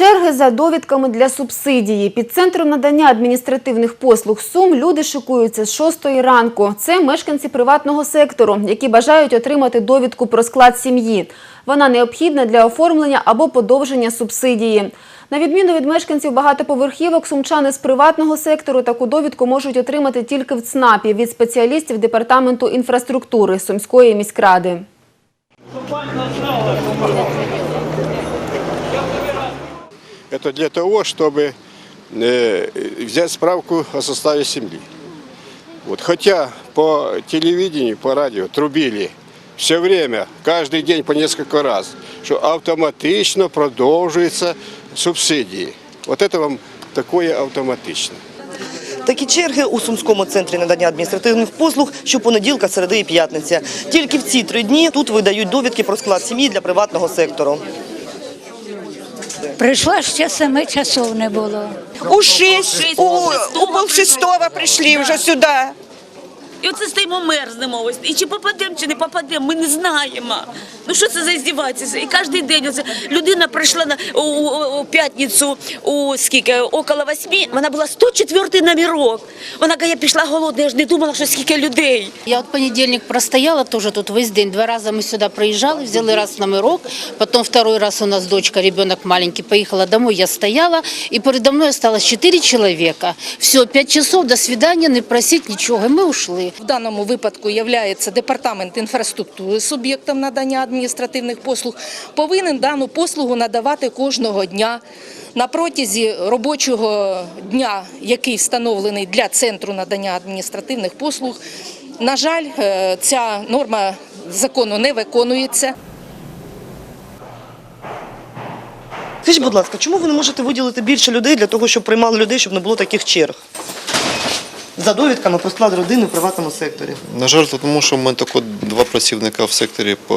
Черги за довідками для субсидії. Під центром надання адміністративних послуг Сум люди шикуються з 6 ранку. Це мешканці приватного сектору, які бажають отримати довідку про склад сім'ї. Вона необхідна для оформлення або подовження субсидії. На відміну від мешканців багатоповерхівок, сумчани з приватного сектору таку довідку можуть отримати тільки в ЦНАПі від спеціалістів Департаменту інфраструктури Сумської міськради. Это для того, чтобы э, взять справку о составе семьи. Вот, хотя по телевидению, по радио трубили все время, каждый день по несколько раз, что автоматично продолжаются субсидии. Вот это вам такое автоматично. Такі черги у Сумському центрі надання адміністративних послуг щопонеділка, середи і п'ятниця. Тільки в ці три дні тут видають довідки про склад сім'ї для приватного сектору. Прийшла ще семи часов не було. У шість, у, у полшестого прийшли вже сюди. І оце стоїмо мерзнемо ось. І чи попадемо, чи не попадемо, ми не знаємо. Ну що це за здіватися? І кожен день оце людина прийшла на у, у, у п'ятницю у скільки около восьми, вона була 104 номерок. Вона каже, я пішла голодна, я ж не думала, що скільки людей. Я от понедельник простояла тоже тут весь день. Два раза мы сюда проезжали, взяли раз номерок, потом второй раз у нас дочка, ребенок маленький, поехала домой, я стояла, и передо мной осталось четыре человека. Все, пять часов, до свидания, не просить ничего, и мы ушли. В даному випадку є департамент інфраструктури суб'єктом надання адміністративних послуг, повинен дану послугу надавати кожного дня. На протязі робочого дня, який встановлений для центру надання адміністративних послуг, на жаль, е, ця норма закону не виконується. Скажіть, будь ласка, чому ви не можете виділити більше людей для того, щоб приймали людей, щоб не було таких черг? За довідками про склад родини в приватному секторі. На жаль, тому що ми тако два працівника в секторі по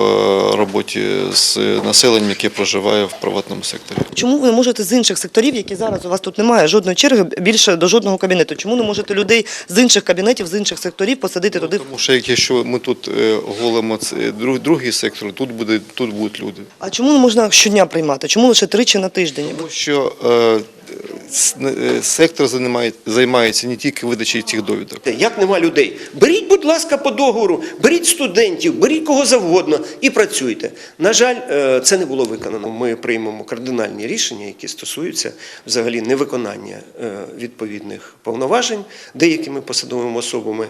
роботі з населенням, яке проживає в приватному секторі. Чому ви не можете з інших секторів, які зараз у вас тут немає, жодної черги більше до жодного кабінету? Чому не можете людей з інших кабінетів, з інших секторів посадити туди? Тому що якщо ми тут е, голимо друг- другий сектор, тут буде тут будуть люди. А чому не можна щодня приймати? Чому лише тричі на тиждень? Тому що е, е, сектор займає, займається не тільки видачею цих довідок. Як нема людей? Беріть, будь ласка, по договору, беріть студентів, беріть кого завгодно і працюйте. На жаль, е, це не було виконано. Ми приймемо кардинальні рішення, які стосуються взагалі невиконання е, відповідних повноважень деякими посадовими особами.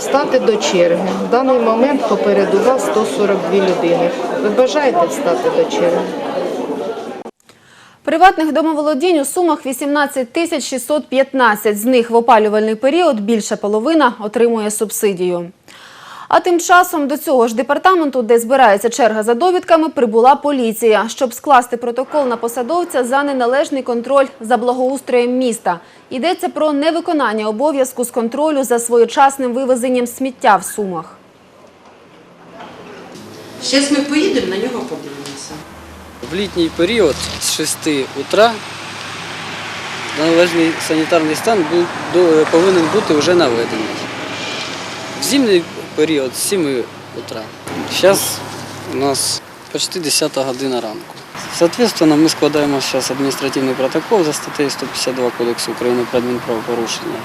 Стати до черги. В даний момент попереду вас 142 людини. Ви бажаєте встати до черги? Приватних домоволодінь у сумах 18 тисяч 615. З них в опалювальний період більша половина отримує субсидію. А тим часом до цього ж департаменту, де збирається черга за довідками, прибула поліція, щоб скласти протокол на посадовця за неналежний контроль за благоустроєм міста. Йдеться про невиконання обов'язку з контролю за своєчасним вивезенням сміття в сумах. Зараз ми поїдемо, на нього подивимося. В літній період з 6 утра належний санітарний стан був, до- повинен бути вже наведений. В зимній період з 7 утра. Зараз у нас почти 10 година ранку. Соответственно, ми складаємо зараз адміністративний протокол за статтею 152 Кодексу України про адмінправопорушення.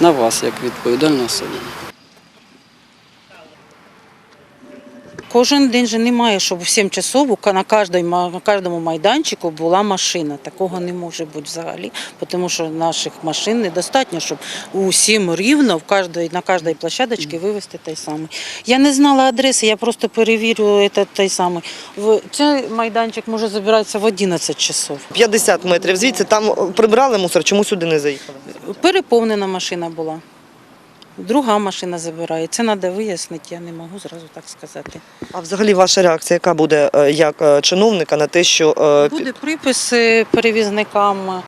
На вас, як відповідальну особу. Кожен день же немає, щоб в 7 часов на кожному, майданчику була машина. Такого не може бути взагалі, тому що наших машин недостатньо, щоб усім рівно в кожній, на кожній площадочці вивезти той самий. Я не знала адреси, я просто перевірю этот, той самий. Цей майданчик може забиратися в 11 часов. 50 метрів звідси там прибрали мусор, чому сюди не заїхали? Переповнена машина була. Друга машина забирає. Це треба вияснити, я не можу зразу так сказати. А взагалі ваша реакція, яка буде е, як е, чиновника на те, що е, Буде припис перевізникам